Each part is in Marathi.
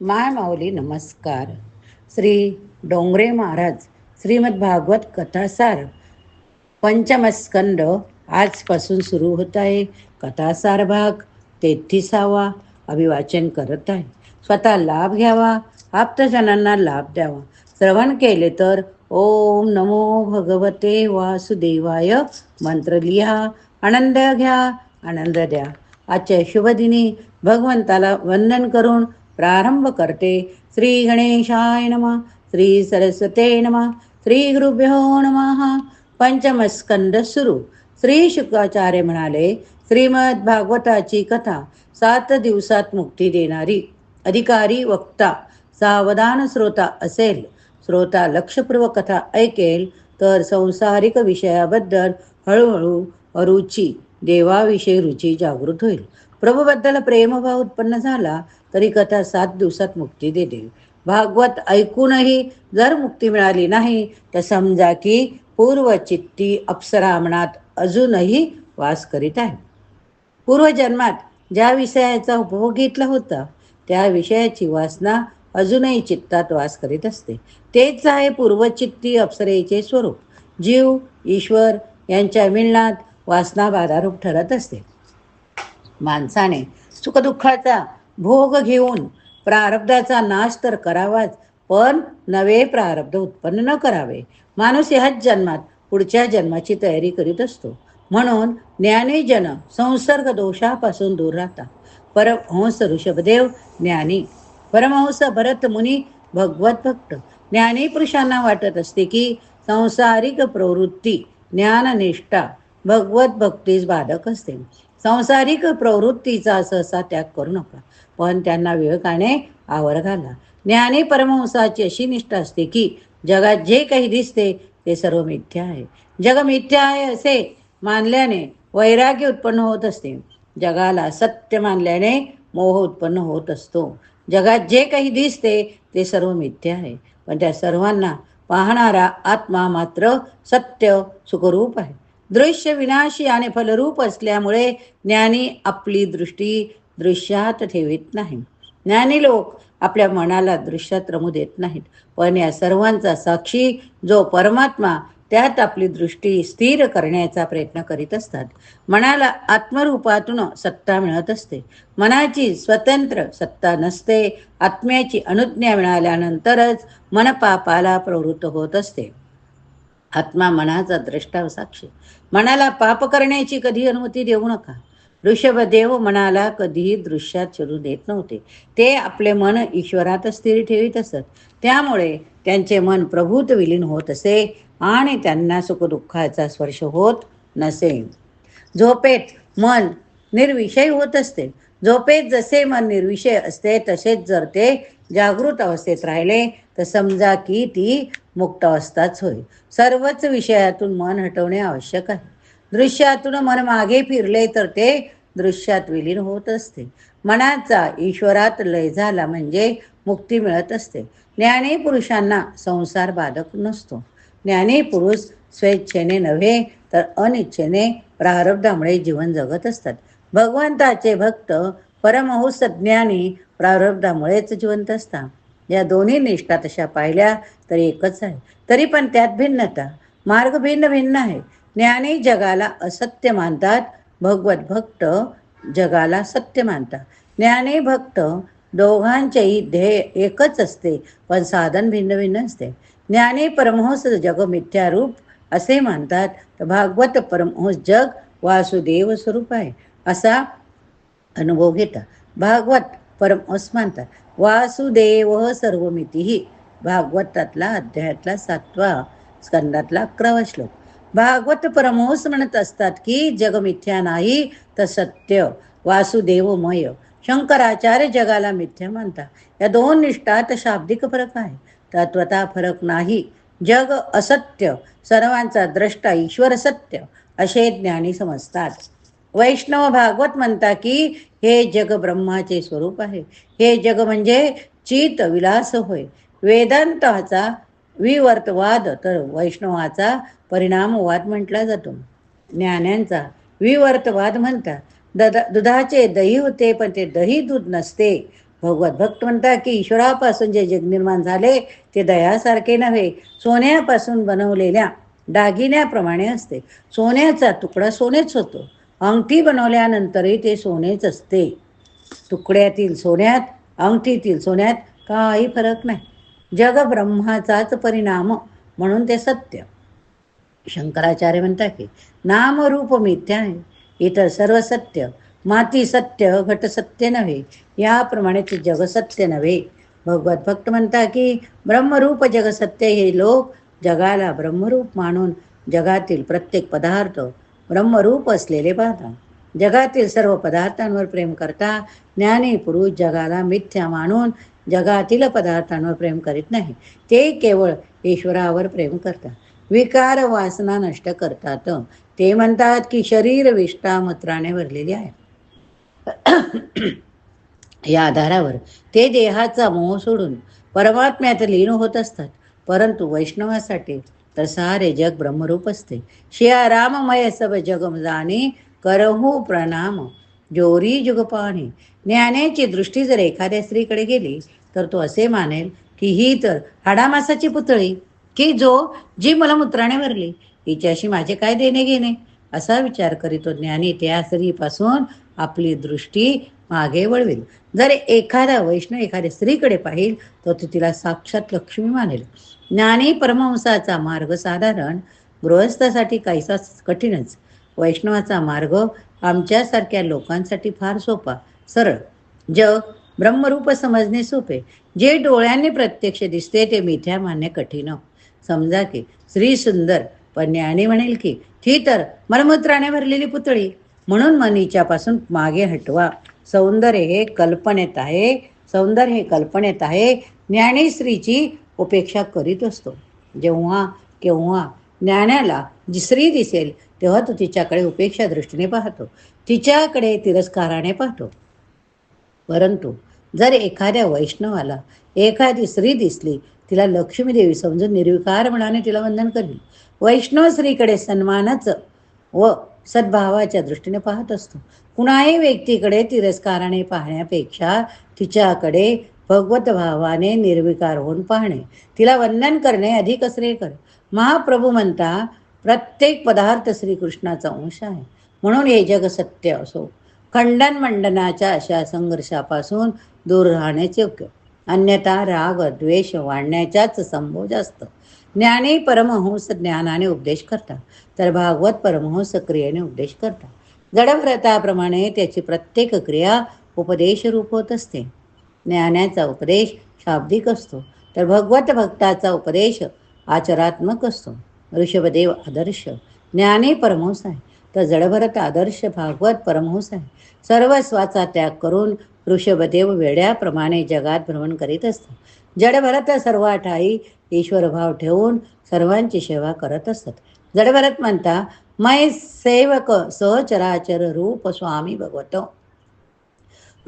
माय माऊली नमस्कार. श्री डोंगरे महाराज श्रीमद भागवत कथासार पंचमस्कंद आजपासून सुरू होत आहे. कथासार भाग तेहतीसावा अभिवाचन करत आहे. स्वतः लाभ घ्यावा आप्तजनांना लाभ द्यावा. श्रवण केले तर ओम नमो भगवते वासुदेवाय. मंत्र लिहा आनंद घ्या आनंद द्या. आजच्या शुभदिनी भगवंताला वंदन करून प्रारंभ करते. श्री गणेशाय नमः श्री सरस्वते नमः श्री गुरुभ्यो नमः. पंचमस्कंद सुरू. श्री शुक्राचार्य म्हणाले श्रीमद भागवताची कथा सात दिवसात मुक्ती देणारी अधिकारी वक्ता सावधान श्रोता असेल. श्रोता लक्षपूर्वक कथा ऐकेल तर संसारिक विषयाबद्दल हळूहळू अरुची देवाविषयी रुची जागृत होईल. प्रभूबद्दल प्रेमभाव उत्पन्न झाला तरी कथा सात दिवसात मुक्ती देते भागवत ऐकूनही जर मुक्ती मिळाली नाही तर समजा की पूर्वचित्ती अप्सरा मनात अजूनही वास करीत आहे. पूर्वजन्मात ज्या विषयाचा उपभोग घेतला होता त्या विषयाची वासना अजूनही चित्तात वास करीत असते. तेच आहे पूर्वचित्ती अप्सरेचे स्वरूप. जीव ईश्वर यांच्या मिलनात वासना बाधारूप ठरत असते. माणसाने सुखदुःखाचा भोग घेऊन प्रारब्धाचा नाश तर करावाच पण नवे प्रारब्ध उत्पन्न न करावे. माणूस ह्याच जन्मात पुढच्या जन्माची तयारी करीत असतो. म्हणून ज्ञानीजन संसर्ग दोषापासून दूर राहतात. परमहंस ऋषभदेव ज्ञानी. परमहंस भरत मुनी भगवत भक्त. ज्ञानी पुरुषांना वाटत असते की संसारिक प्रवृत्ती ज्ञाननिष्ठा भगवत भक्तीस बाधक असते. संसारिक प्रवृत्तीचा सहसा त्याग करू नका. पण त्यांना विवेकाने आवर घाला. ज्ञानी परमहंसाची अशी निष्ठा असते की जगात जे काही दिसते ते सर्व मिथ्या आहे. जग मिथ्या आहे असे मानल्याने वैराग्य उत्पन्न होत असते. जगाला सत्य मानल्याने मोह उत्पन्न होत असतो. जगात जे काही दिसते ते सर्व मिथ्या आहे. पण त्या सर्वांना पाहणारा आत्मा मात्र सत्य सुखरूप आहे. दृश्य विनाशी आणि फलरूप असल्यामुळे ज्ञानी आपली दृष्टी दृश्यात ठेवित नाही. ज्ञानी लोक आपल्या मनाला दृश्यात रमू देत नाहीत. पण या सर्वांचा साक्षी जो परमात्मा त्यात आपली दृष्टी स्थिर करण्याचा प्रयत्न करीत असतात. मनाला आत्मरूपातून सत्ता मिळत असते. मनाची स्वतंत्र सत्ता नसते. आत्म्याची अनुज्ञा मिळाल्यानंतरच मन पापाला प्रवृत्त होत असते. आत्मा मनाचा द्रष्टा साक्षी. मनाला पाप करण्याची कधी अनुमती देऊ नका. ऋषभदेव मनाला कधीही दृश्यात शोधू देत नव्हते. ते आपले मन ईश्वरात स्थिर ठेवीत असत. त्यामुळे त्यांचे मन प्रभूत विलीन होत असे आणि त्यांना सुखदुःखाचा स्पर्श होत नसे. झोपेत मन निर्विषय होत असते. झोपेत जसे मन निर्विषय असते तसेच जर ते जागृत अवस्थेत राहिले तर समजा की ती मुक्त अवस्थाच होय सर्वच विषयातून मन हटवणे आवश्यक आहे. दृश्यातून मन मागे फिरले तर ते दृश्यात विलीन होत असते. मनाचा ईश्वरात लय झाला म्हणजे मुक्ती मिळत असते. ज्ञानी पुरुषांना संसार बाधक नसतो. ज्ञानी पुरुष स्वेच्छेने नव्हे तर अनिच्छेने प्रारब्धामुळे जीवन जगत असतात. भगवंताचे भक्त परमहंस ज्ञानी प्रारब्धामुळेच जिवंत असतात. या दोन्ही निष्ठा तशा पाहिल्या तर एकच आहे. तरी पण त्यात भिन्नता मार्ग भिन्न भिन्न आहे. ज्ञानी जगाला असत्य मानतात भगवत भक्त जगाला सत्य मानतात. ज्ञानी भक्त दोघांचेही ध्येय एकच असते पण साधन भिन्न भिन्न असते. ज्ञानी परमहंस जग मिथ्यारूप असे मानतात तर भागवत परमहंस जग वासुदेव स्वरूप आहे असा अनुभव घेता भागवत परमहंस मानतात. वासुदेव सर्वमितीही भागवतातला अध्यायातला सातवा स्कंदातला अकरावा श्लोक. भागवत परमहंस म्हणत असतात की जग मिथ्या नाही तर सत्य वासुदेवमय शंकराचार्य जगाला मिथ्या मानतात. या दोन निष्ठात शाब्दिक फरक आहे. तत्वता फरक नाही. जग असत्य सर्वांचा द्रष्टा ईश्वर सत्य असे ज्ञानी समजतात. वैष्णव भागवत म्हणता की हे जग ब्रह्माचे स्वरूप आहे. हे जग म्हणजे चित विलास होय. वेदांताचा विवर्तवाद तर वैष्णवाचा परिणामवाद म्हटला जातो. ज्ञान्यांचा विवर्तवाद म्हणतात. ददा दुधाचे दही होते पण ते दही दूध नसते. भगवत भक्त म्हणतात की ईश्वरापासून जे जग निर्माण झाले ते दयासारखे नव्हे. सोन्यापासून बनवलेल्या दागिन्याप्रमाणे असते. सोन्याचा तुकडा सोनेच होतो. अंगठी बनवल्यानंतरही ते सोनेच असते. तुकड्यातील सोन्यात अंगठीतील सोन्यात काही फरक नाही. जग ब्रह्माचाच परिणाम म्हणून ते सत्य. शंकराचार्य म्हणतात की नामरूप मिथ्या आहे इतर सर्व सत्य माती सत्य घट सत्य नव्हे याप्रमाणे ते जग सत्य नव्हे. भगवत भक्त म्हणतात की ब्रह्मरूप जग सत्य हे लोक जगाला ब्रह्मरूप मानून जगातील प्रत्येक पदार्थ ब्रह्मरूप असलेले पाहतात. जगातील सर्व पदार्थांवर प्रेम करता ज्ञानी पुरुष जगाला मिथ्या मानून जगातील पदार्थांवर प्रेम करीत नाही. ते केवळ ईश्वरावर प्रेम करतात. विकार वासना नष्ट करतात. ते म्हणतात की शरीर विष्ठा मूत्राने भरलेली आहे. या आधारावर ते देहाचा मोह सोडून परमात्म्यात लीन होत असतात. परंतु वैष्णवासाठी तर सारे जग ब्रह्मरूप असते. शिया राममय सब जगम जाणे करहू प्रणाम. जोरी जुगपाणी ज्ञानेची दृष्टी जर एखाद्या स्त्रीकडे गेली तर तो असे मानेल की ही तर हाडामासाची पुतळी की जो जी मला मूत्राने भरली हिच्याशी माझे काय देणे घेणे? असा विचार करीतो ज्ञानी त्या स्त्रीपासून आपली दृष्टी मागे वळवेल. जर एखादा वैष्णव एखाद्या स्त्रीकडे पाहिल तर ती तिला साक्षात लक्ष्मी मानेल. ज्ञानी परमहंसाचा मार्ग साधारण गृहस्थासाठी काहीसा कठीणच. वैष्णवाचा मार्ग आमच्यासारख्या लोकांसाठी फार सोपा सरळ. जग ब्रह्मरूप समजणे सोपे. जे डोळ्यांनी प्रत्यक्ष दिसते ते मिथ्या मान्य कठीण. समजा की श्री सुंदर पण ज्ञानी म्हणेल की ही तर मलमूत्राने भरलेली पुतळी. म्हणून मनीच्यापासून मागे हटवा. सौंदर्य हे कल्पनेत आहे. सौंदर्य हे कल्पनेत आहे. ज्ञानी स्त्रीची उपेक्षा करीत असतो. जेव्हा केव्हा ज्ञानाला जी स्त्री दिसेल तेव्हा तो तिच्याकडे उपेक्षा दृष्टीने पाहतो. तिच्याकडे तिरस्काराने पाहतो. परंतु जर एखाद्या वैष्णवाला एखादी स्त्री दिसली तिला लक्ष्मीदेवी समजून निर्विकार मनाने तिला वंदन करील. वैष्णव स्त्रीकडे सन्मानाचं व सद्भावाच्या दृष्टीने पाहत असतो. कुणाही व्यक्तीकडे तिरस्काराने पाहण्यापेक्षा तिच्याकडे भगवत भावाने निर्विकार होऊन पाहणे तिला वंदन करणे अधिक श्रेयकर महाप्रभू म्हणता प्रत्येक पदार्थ श्रीकृष्णाचा अंश आहे. म्हणून हे जग सत्य असो. खंडन मंडनाच्या अशा संघर्षापासून दूर राहण्याचे योग्य. अन्यथा राग द्वेष वाढण्याचाच संभव जास्त ज्ञानी परमहंस ज्ञानाने उपदेश करतात. तर भागवत परमहंस क्रियेने उपदेश करतात. जडव्रताप्रमाणे त्याची प्रत्येक क्रिया उपदेश रूप होत असते. ज्ञानाचा उपदेश शाब्दिक असतो. तर भगवत भक्ताचा उपदेश आचरात्मक असतो. ऋषभदेव आदर्श. ज्ञानी परमहंस आहे. तर जडभरत आदर्श भागवत परमहंस आहे. सर्वस्वाचा त्याग करून ऋषभदेव वेड्याप्रमाणे जगात भ्रमण करीत असतात जडभरत सर्व ठाई ईश्वरभाव ठेवून सर्वांची सेवा करत असतात जडभरत म्हणता मै सेवक सहचराचर रूप स्वामी भगवत.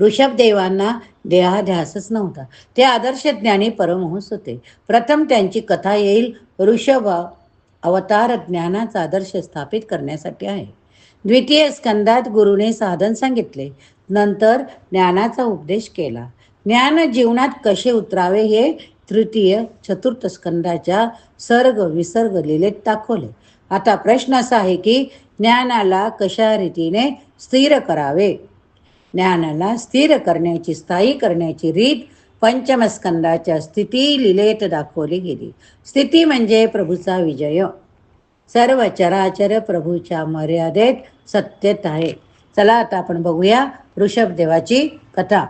ऋषभदेवांना देहाध्यासच नव्हता. ते आदर्श ज्ञानी परमहंस होते. प्रथम त्यांची कथा येईल ऋषभ अवतार ज्ञानाचा आदर्श स्थापित करण्यासाठी आहे. द्वितीय स्कंदात गुरुने साधन सांगितले. नंतर ज्ञानाचा उपदेश केला. ज्ञान जीवनात कसे उतरावे हे तृतीय चतुर्थ स्कंदाच्या सर्ग विसर्ग लिलेत दाखवले. आता प्रश्न असा आहे की ज्ञानाला कशा रीतीने स्थिर करावे? ज्ञानाला स्थिर करण्याची स्थायी करण्याची रीत पंचमस्कंदाच्या स्थिती लिलेत दाखवली गेली. स्थिती म्हणजे प्रभूचा विजय. सर्व चराचर प्रभूच्या मर्यादेत सत्यत आहे. चला आता आपण बघूया ऋषभदेवाची कथा.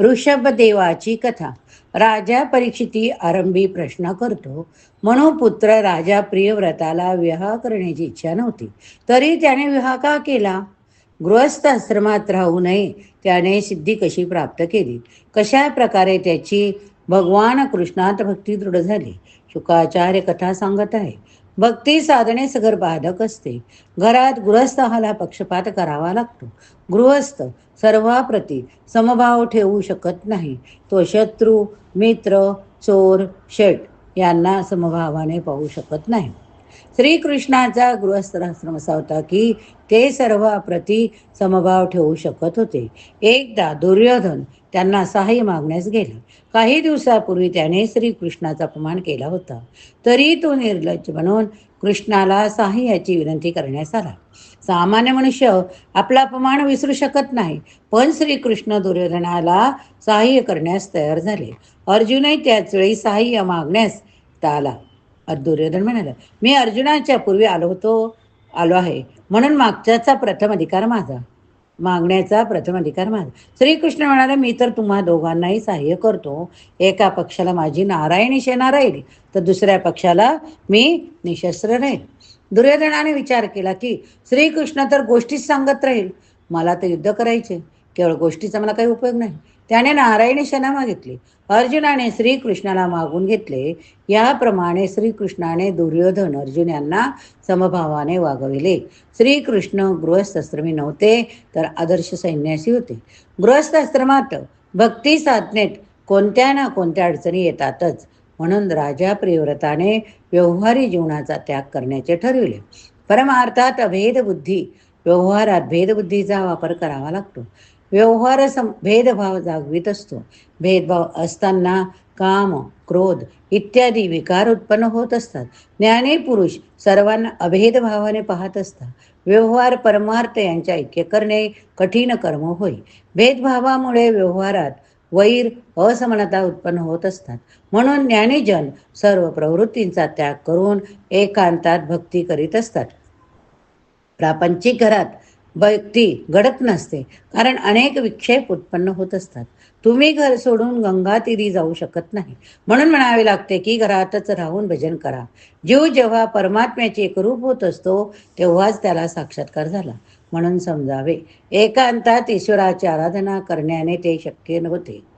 ऋषभदेवाची कथा. राजा परीक्षिती आरंभी प्रश्न करतो. म्हणून पुत्र राजा प्रियव्रताला विवाह करण्याची इच्छा नव्हती. तरी त्याने विवाह का केला? गृहस्थ आश्रमात राहू नये त्याने सिद्धी कशी प्राप्त केली? कशा प्रकारे त्याची भगवान कृष्णात भक्ती दृढ झाली? शुकाचार्य कथा सांगत आहे भक्ती साधणे सगर बाधक असते. घरात गृहस्थाला पक्षपात करावा लागतो. गृहस्थ सर्वाप्रती समभाव ठेवू शकत नाही. तो शत्रू मित्र चोर शेट यांना समभावाने पाहू शकत नाही. श्रीकृष्णाचा गृहस्थाश्रम असा होता की ते सर्व प्रति समभाव ठेवू शकत होते. एकदा दुर्योधन त्यांना सहाय्य मागण्यास गेला. काही दिवसापूर्वी त्याने श्रीकृष्णाचा अपमान केला होता. तरी तो निर्लज्ज बनवून कृष्णाला सहाय्याची विनंती करण्यास आला. सामान्य मनुष्य आपला अपमान विसरू शकत नाही पण श्रीकृष्ण दुर्योधनाला सहाय्य करण्यास तयार झाले. अर्जुनही त्याच वेळी सहाय्य मागण्यास आला दुर्योधन म्हणाला मी अर्जुनाच्या पूर्वी आलो होतो आलो आहे. म्हणून मागच्याचा प्रथम अधिकार माझा. मागण्याचा प्रथम अधिकार माझा. श्रीकृष्ण म्हणाला मी तर तुम्हा दोघांनाही सहाय्य करतो. एका पक्षाला माझी नारायणी सेना राहील तर दुसऱ्या पक्षाला मी निशस्त्र राहील. दुर्योधनाने विचार केला की श्रीकृष्ण तर गोष्टीच सांगत राहील. मला तर युद्ध करायचे. केवळ गोष्टीचा मला काही उपयोग नाही. त्याने नारायणी सेना मागितली अर्जुनाने श्रीकृष्णाला मागून घेतले. याप्रमाणे श्रीकृष्णाने दुर्योधन अर्जुन यांना समभावाने वागविले. श्रीकृष्ण गृहस्थाश्रमी नव्हते तर आदर्श सैन्यासी होते. गृहस्थाश्रमात भक्ती साधनेत कोणत्या ना कोणत्या अडचणी येतातच म्हणून राजा प्रियव्रताने व्यवहारी जीवनाचा त्याग करण्याचे ठरविले. परमार्थात अभेदबुद्धी व्यवहारात भेदबुद्धीचा वापर करावा लागतो. व्यवहार सम भेदभाव जागवित असतो. भेदभाव असताना काम क्रोध इत्यादी विकार उत्पन्न होत असतात. ज्ञानी पुरुष सर्वांना अभेदभावाने पाहत असतात. व्यवहार परमार्थ यांच्या ऐक्य करणे कठीण कर्म होय. भेदभावामुळे व्यवहारात वैर असमानता उत्पन्न होत असतात. म्हणून ज्ञानीजन सर्व प्रवृत्तींचा त्याग करून एकांतात भक्ती करीत असतात. प्रापंचिक घरात भक्ती घडत नसते. कारण अनेक विक्षेप उत्पन्न होत असतात. तुम्ही घर सोडून गंगा तीरी जाऊ शकत नाही. म्हणून म्हणावे लागते की घरातच राहून भजन करा. जीव जेव्हा परमात्म्याचे एक रूप होत असतो तेव्हाच त्याला साक्षात्कार झाला. म्हणून समजावे. एकांतात ईश्वराची आराधना करण्याने ते शक्य नव्हते.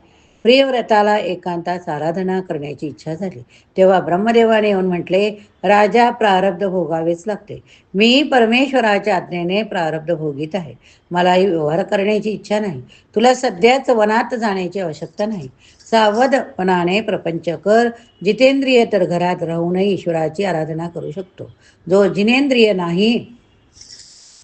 प्रियव्रताला एकांतात आराधना करण्याची इच्छा झाली. तेव्हा ब्रह्मदेवाने येऊन म्हटले राजा प्रारब्ध भोगावेच लागते. मी परमेश्वराच्या आज्ञेने प्रारब्ध भोगीत आहे. मलाही व्यवहार करण्याची इच्छा नाही. तुला सध्याच वनात जाण्याची आवश्यकता नाही. सावधपणाने प्रपंच कर. जितेंद्रिय तर घरात राहूनही ईश्वराची आराधना करू शकतो. जो जिनेंद्रिय नाही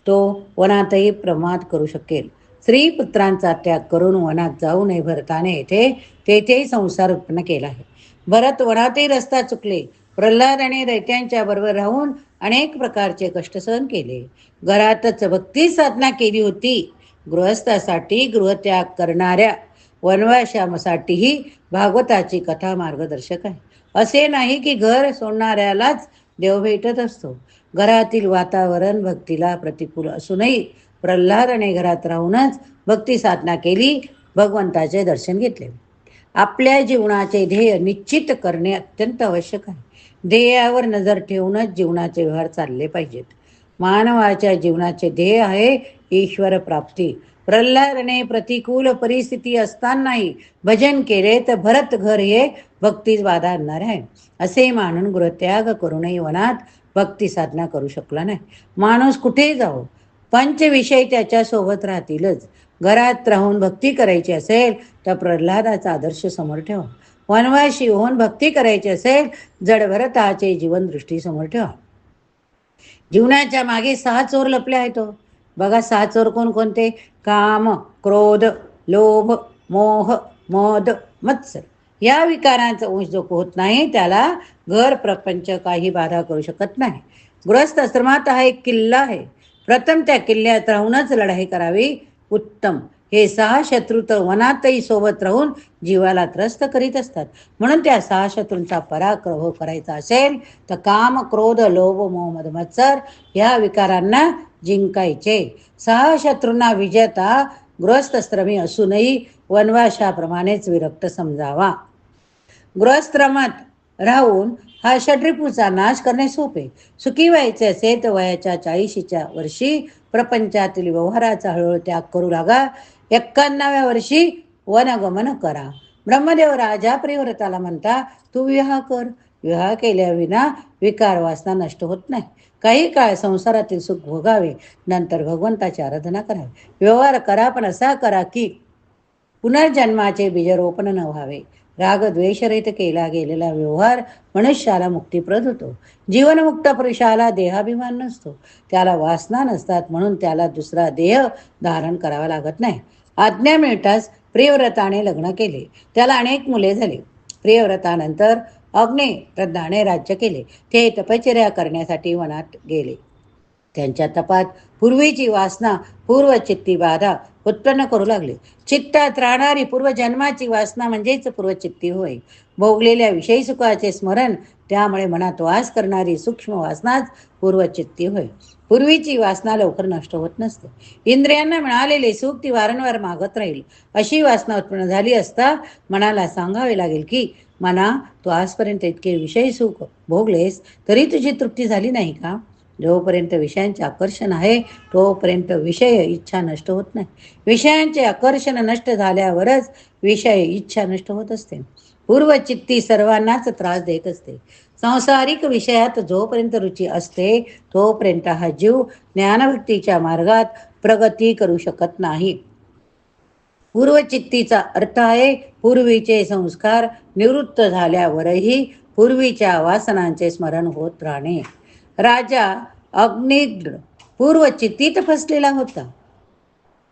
तो वनातही प्रमाद करू शकेल. स्त्री पुत्रांचा त्याग करून वनात जाऊ नये भरताने येथे. तेथेही संसार उत्पन्न केला आहे. भरत वनातही रस्ता चुकले. प्रल्हाद आणि दैत्यांच्या बरोबर राहून अनेक प्रकारचे कष्ट सहन केले. घरातच भक्ती साधना केली होती. गृहस्थासाठी गृहत्याग करणाऱ्या वनवाशासाठीही भागवताची कथा मार्गदर्शक आहे. असे नाही की घर सोडणाऱ्यालाच देव भेटत असतो. घरातील वातावरण भक्तीला प्रतिकूल असूनही प्रल्हादाने घरात राहूनच भक्ती साधना केली भगवंताचे दर्शन घेतले. आपल्या जीवनाचे ध्येय निश्चित करणे अत्यंत आवश्यक आहे. ध्येयावर नजर ठेवूनच जीवनाचे व्यवहार चालले पाहिजेत. मानवाच्या जीवनाचे ध्येय आहे ईश्वर प्राप्ती. प्रल्हादने प्रतिकूल परिस्थिती असतानाही भजन केले तर भरत घर हे भक्तीच बाधा आणणार आहे. असे मानून गृहत्याग करूनही वनात भक्ती साधना करू शकला नाही. माणूस कुठे जावो पंचविषय त्याच्यासोबत राहतीलच. घरात राहून भक्ती करायची असेल तर प्रल्हादाचा आदर्श समोर ठेवा. वनवाशी होऊन भक्ती करायची असेल जडभरताचे जीवन दृष्टी समोर ठेवा. जीवनाच्या मागे सहा चोर लपले आहेत हो. बघा सहा चोर कोणकोणते? काम क्रोध लोभ मोह मद मत्सर. या विकारांचा अंश जो होत नाही त्याला घर प्रपंच काही बाधा करू शकत नाही. गृहस्थ आश्रमात हा एक किल्ला आहे. प्रथम त्या किल्ल्यात राहूनच लढाई करावी. उत्तम. हे सहा शत्रू तर वनातही सोबत राहून जीवाला त्रस्त करीत असतात. म्हणून त्या सहा शत्रूंचा पराक्रम करायचा असेल तर काम क्रोध लोभ मोह मत्सर ह्या विकारांना जिंकायचे. सहा शत्रूंना विजेता गृहस्थश्रमी असूनही वनवाशाप्रमाणेच विरक्त समजावा. गृहस्थ्रमात राहून हा षड्रिपूचा नाश करणे सोपे. सुखी व्हायचे असेल तर वयाच्या चाळीशीच्या वर्षी प्रपंचातील व्यवहाराचा हळूहळू त्याग करू लागा. एक्कावन्नाव्या वर्षी वनगमन करा. ब्रह्मदेव राजा प्रियव्रताला म्हणता तू विवाह कर. विवाह केल्याविना विकार वासना नष्ट होत नाही. काही काळ संसारातील सुख भोगावे. नंतर भगवंताची आराधना करावी व्यवहार करा पण असा करा की पुनर्जन्माचे बीजरोपण न व्हावे. राग द्वेषरहित केला गेलेला व्यवहार मनुष्याला मुक्तीप्रद होतो. जीवनमुक्त पुरुषाला देहाभिमान नसतो. त्याला वासना नसतात म्हणून त्याला दुसरा देह धारण करावा लागत नाही. आज्ञा मिळताच प्रियव्रताने लग्न केले. त्याला अनेक मुले झाली. प्रियव्रतानंतर अग्ने प्रज्ञाने राज्य केले. ते तपश्चर्या करण्यासाठी वनात गेले. त्यांच्या तपात पूर्वीची वासना पूर्वचित्ती बाधा उत्पन्न करू लागली. चित्तात राहणारी पूर्वजन्माची वासना म्हणजेच पूर्वचित्ती होय. भोगलेल्या विषयी सुखाचे स्मरण त्यामुळे मनात वास करणारी सूक्ष्म वासनाच पूर्वचित्ती होय. पूर्वीची वासना लवकर नष्ट होत नसते. इंद्रियांना मिळालेले सुख ती वारंवार मागत राहील. अशी वासना उत्पन्न झाली असता मनाला सांगावे लागेल की मना तू आजपर्यंत इतके विषय सुख भोगलेस तरी तुझी तृप्ती झाली नाही का? जोपर्यंत विषयांचे आकर्षण आहे तोपर्यंत विषय इच्छा नष्ट होत नाही. विषयांचे आकर्षण नष्ट झाल्यावरच विषय इच्छा नष्ट होत असते. पूर्वचित्ती सर्वांनाच त्रास देत असते. सांसारिक विषयात जोपर्यंत रुची असते तोपर्यंत हा जीव ज्ञानभक्तीच्या मार्गात प्रगती करू शकत नाही. पूर्वचित्तीचा अर्थ आहे पूर्वीचे संस्कार निवृत्त झाल्यावरही पूर्वीच्या वासनांचे स्मरण होत राहणे. राजा अग्निद्र पूर्व चित्तीत फसलेला होता.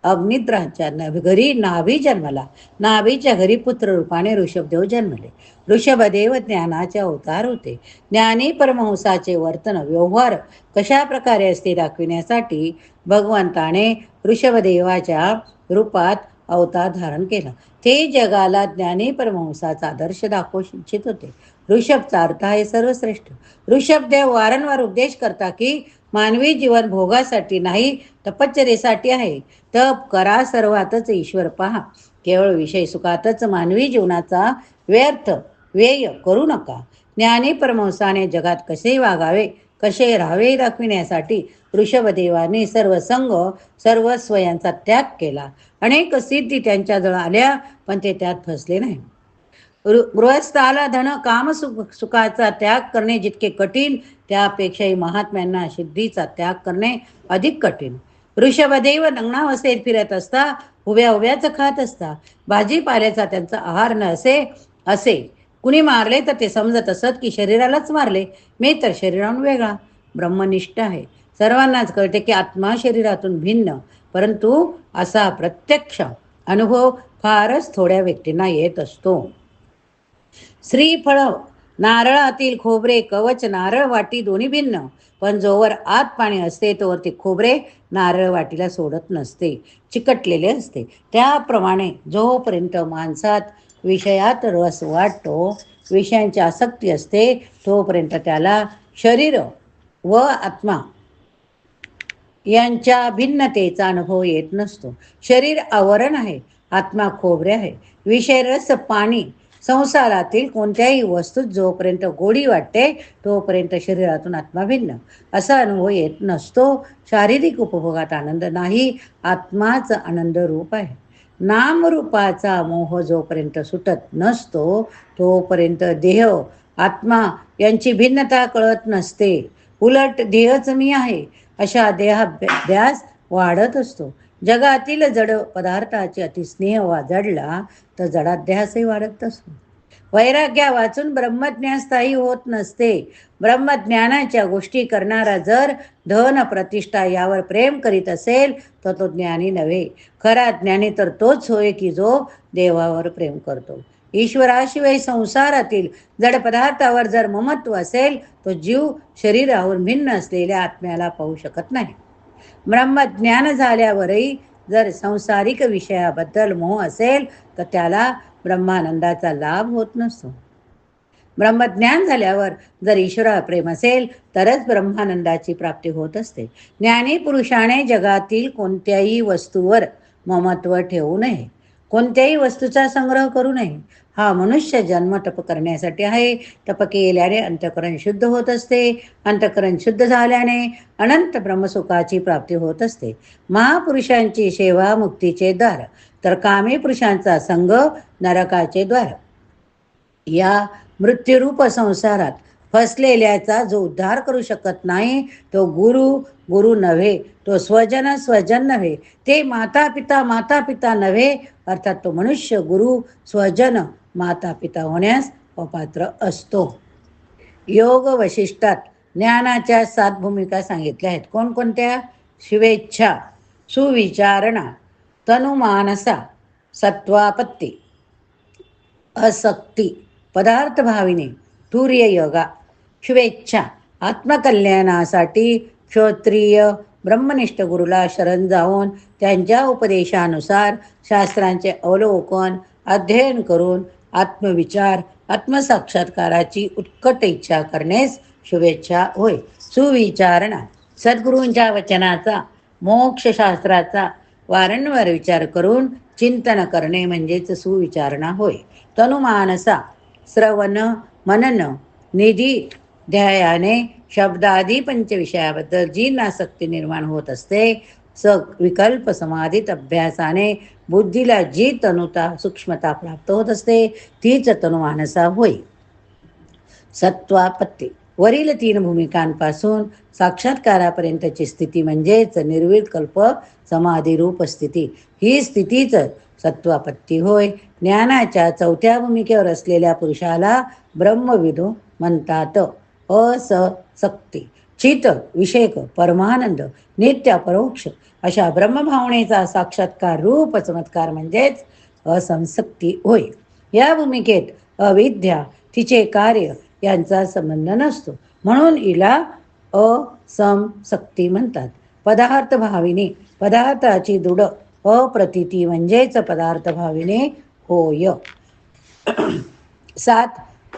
अग्निद्राच्या घरी नाभी जन्मला. नाभीच्या घरी पुत्र रूपाने ऋषभदेव जन्मले. ऋषभदेव ज्ञानाचे अवतार होते. ज्ञानी परमहंसाचे वर्तन व्यवहार कशा प्रकारे असते दाखविण्यासाठी भगवंताने ऋषभदेवाच्या रूपात अवतार धारण केला. ते जगाला ज्ञानी परमहंसाचा आदर्श दाखवू इच्छित होते. ऋषभचा अर्थ आहे सर्वश्रेष्ठ. ऋषभदेव वारंवार उपदेश करता की मानवी जीवन भोगासाठी नाही तपश्चरेसाठी आहे. तप करा सर्वातच ईश्वर पहा. केवळ विषय सुखातच मानवी जीवनाचा व्यर्थ व्यय करू नका. ज्ञानी परमहंसाने जगात कसे वागावे कसे राहावे दाखविण्यासाठी ऋषभदेवाने सर्व संघ सर्व स्वयांचा त्याग केला. अनेक सिद्धी त्यांच्याजवळ आल्या पण ते त्यात फसले नाही गृहस्थाला धन काम सुख सुखाचा त्याग करणे जितके कठीण त्यापेक्षाही महात्म्यांना सिद्धीचा त्याग करणे अधिक कठीण. वृषभदेव नग्नावस्थेत फिरत असता उभ्या उभ्याच खात असता. भाजीपाल्याचा त्यांचा आहार न असे असे. कुणी मारले तर ते समजत असत की शरीरालाच मारले. मी तर शरीराहून वेगळा. ब्रह्मनिष्ठ आहे. सर्वांनाच कळते की आत्मा शरीरातून भिन्न. परंतु असा प्रत्यक्ष अनुभव फारच थोड्या व्यक्तींना येत असतो. श्रीफळ. नारळातील खोबरे कवच नारळ वाटी दोन्ही भिन्न. पण जोवर आत पाणी असते तोवर ते खोबरे नारळ वाटीला सोडत नसते चिकटलेले असते. त्याप्रमाणे जोपर्यंत माणसात विषयात रस वाटतो विषयांची आसक्ती असते तोपर्यंत त्याला शरीर व आत्मा यांच्या भिन्नतेचा अनुभव येत नसतो. शरीर आवरण आहे आत्मा खोबरे आहे. विषय रस पाणी संसारातील कोणत्याही वस्तूत जोपर्यंत गोडी वाटते तोपर्यंत शरीरातून आत्मा भिन्न. असा अनुभव येत नसतो. शारीरिक उपभोगात आनंद नाही आत्माच आनंद रूप आहे. नामरूपाचा मोह जोपर्यंत सुटत नसतो तोपर्यंत देह आत्मा यांची भिन्नता कळत नसते. उलट देहच मी आहे अशा देहाभ्यास वाढत असतो. जगातील जड पदार्थाचे अतिस्नेह वाजडला तर जडाध्यासही वाढत असतो. वैराग्या वाचून ब्रह्मज्ञान स्थायी होत नसते. ब्रह्मज्ञानाच्या गोष्टी करणारा जर धन प्रतिष्ठा यावर प्रेम करीत असेल तर तो ज्ञानी नव्हे. खरा ज्ञानी तर तोच होय की जो देवावर प्रेम करतो. ईश्वराशिवाय संसारातील जड पदार्थावर जर ममत्व असेल तो जीव शरीराहून भिन्न असलेल्या आत्म्याला पाहू शकत नाही. ब्रह्मज्ञान झाल्यावरही जर संसारिक विषयाबद्दल मोह असेल तर त्याला ब्रह्मानंदाचा लाभ होत नसतो. ब्रह्मज्ञान झाल्यावर जर ईश्वरा प्रेम असेल तरच ब्रह्मानंदाची प्राप्ती होत असते. ज्ञानी पुरुषाने जगातील कोणत्याही वस्तूवर ममत्व ठेवू नये. कोणत्याही वस्तूचा संग्रह करू नये. हा मनुष्य जन्म तप करण्यासाठी आहे. तप केल्याने अंतकरण शुद्ध होत असते. अंतकरण शुद्ध झाल्याने अनंत ब्रह्मसुखाची प्राप्ती होत असते. महापुरुषांची सेवा मुक्तीचे द्वार तर कामी पुरुषांचा संघ नरकाचे द्वार. या मृत्यूरूप संसारात फसलेल्याचा जो उद्धार करू शकत नाही तो गुरु गुरु नव्हे तो स्वजन स्वजन नव्हे ते माता पिता माता पिता नव्हे अर्थात तो मनुष्य गुरु स्वजन माता पिता होण्यास अपात्र असतो. योग वशिष्ठात ज्ञानाच्या सात भूमिका सांगितल्या आहेत. कोणकोणत्या? शुभेच्छा सुविचारणा तनुमानसा सत्वापत्ती असक्ती पदार्थ भाविने तुर्य योगा शुभेच्छा आत्मकल्याणासाठी क्षत्रिय ब्रह्मनिष्ठ गुरुला शरण जाऊन त्यांच्या उपदेशानुसार शास्त्रांचे अवलोकन अध्ययन करून आत्मविचार आत्मसाक्षात्काराची उत्कट इच्छा करण्यास शुभेच्छा होय. सुविचारणा. सद्गुरूंच्या वचनाचा मोक्षशास्त्राचा वारंवार विचार करून चिंतन करणे म्हणजेच सुविचारणा होय. तनुमानसा श्रवण मनन निधी ध्यायाने शब्दादी पंचविषयाबद्दल जी नासक्ती निर्माण होत असते स विकल्प समाधीत अभ्यासाने बुद्धीला जी तनुता सूक्ष्मता प्राप्त होत असते तीच तनुमानसा होय. सत्वापत्ती. वरील तीन भूमिकांपासून साक्षात्कारापर्यंतची स्थिती म्हणजेच निर्विकल्प समाधीरूप स्थिती. ही स्थितीच सत्वापत्ती होय. ज्ञानाच्या चौथ्या भूमिकेवर असलेल्या पुरुषाला ब्रह्मविदो म्हणतात. अस सक्ती चित विषयक परमानंद नित्य परोक्ष अशा ब्रह्मभावनेचा साक्षात्कार रूप चमत्कार म्हणजेच असंसक्ती होय. या भूमिकेत अविद्या तिचे कार्य यांचा संबंध नसतो. म्हणून हिला असंसक्ती म्हणतात. पदार्थ भाविने पदार्थाची दृढ अप्रतिती म्हणजेच पदार्थ भाविने होय. सात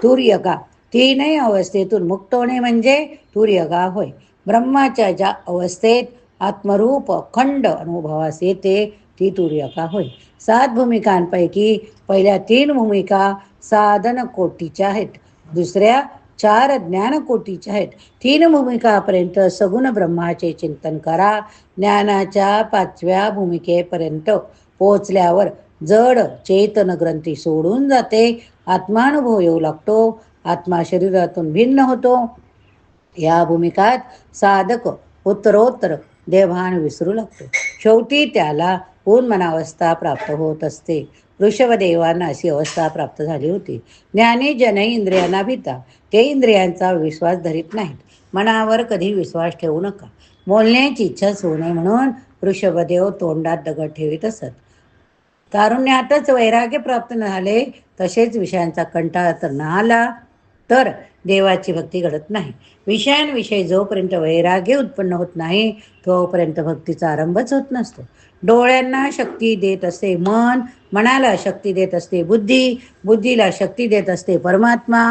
तुर्यका तीनही अवस्थेतून मुक्त होणे म्हणजे तुर्यगा होय. ब्रह्माच्या ज्या अवस्थेत आत्मरूप अखंड अनुभवास येते ती तुर्यका होय. सात भूमिकांपैकी पहिल्या तीन भूमिका साधन कोटीच्या आहेत. दुसऱ्या चार ज्ञान कोटीच्या आहेत. तीन भूमिकापर्यंत सगुण ब्रह्माचे चिंतन करा. ज्ञानाच्या पाचव्या भूमिकेपर्यंत पोचल्यावर जड चेतन ग्रंथी सोडून जाते. आत्मानुभव येऊ लागतो. आत्मा शरीरातून भिन्न होतो. या भूमिकात साधक उत्तरोत्तर देवभान विसरू लागतो. शेवटी त्याला उन्मनावस्था प्राप्त होत असते. ऋषभदेवांना अशी अवस्था प्राप्त झाली होती. ज्ञानी जन इंद्रियांना भीता. ते इंद्रियांचा विश्वास धरीत नाहीत. मनावर कधी विश्वास ठेवू नका. बोलण्याची इच्छाच होऊ नये म्हणून ऋषभदेव तोंडात दगड ठेवीत असत. तारुण्यातच वैराग्य प्राप्त झाले तसेच विषयांचा कंटाळा तर न आला. तर देवाची भक्ती घडत नाही. विषयांविषयी जोपर्यंत वैराग्य उत्पन्न होत नाही तोपर्यंत भक्तीचा आरंभच होत नसतो. डोळ्यांना शक्ती देत असते मन मनाला शक्ती देत असते बुद्धी बुद्धीला शक्ती देत असते परमात्मा.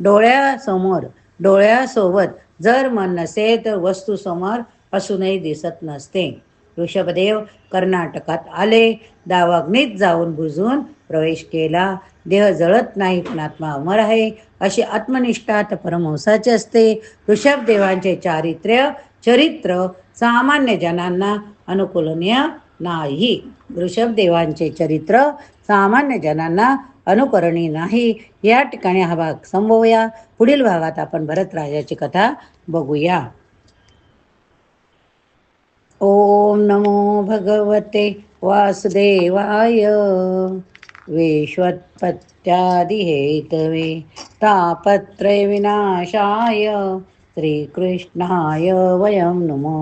डोळ्यासमोर डोळ्यासोबत जर मन नसेल तर वस्तूसमोर असूनही दिसत नसते. ऋषभदेव कर्नाटकात आले दावाग्नीत जाऊन बुजून प्रवेश केला. देह जळत नाही पण आत्मा अमर आहे. अशी आत्मनिष्ठा तर परमहंसाचे असते. ऋषभदेवांचे चारित्र्य चरित्र सामान्य जनांना अनुकूलनीय नाही. ऋषभदेवांचे चरित्र सामान्य जनांना अनुकरणी नाही. या ठिकाणी हा भाग संभवूया पुढील भागात आपण भरतराजाची कथा बघूया. ओम नमो भगवते वासुदेवाय. विश्वत्पत्यादिहेतवे तापत्रयविनाशाय श्रीकृष्णाय वयं नमो।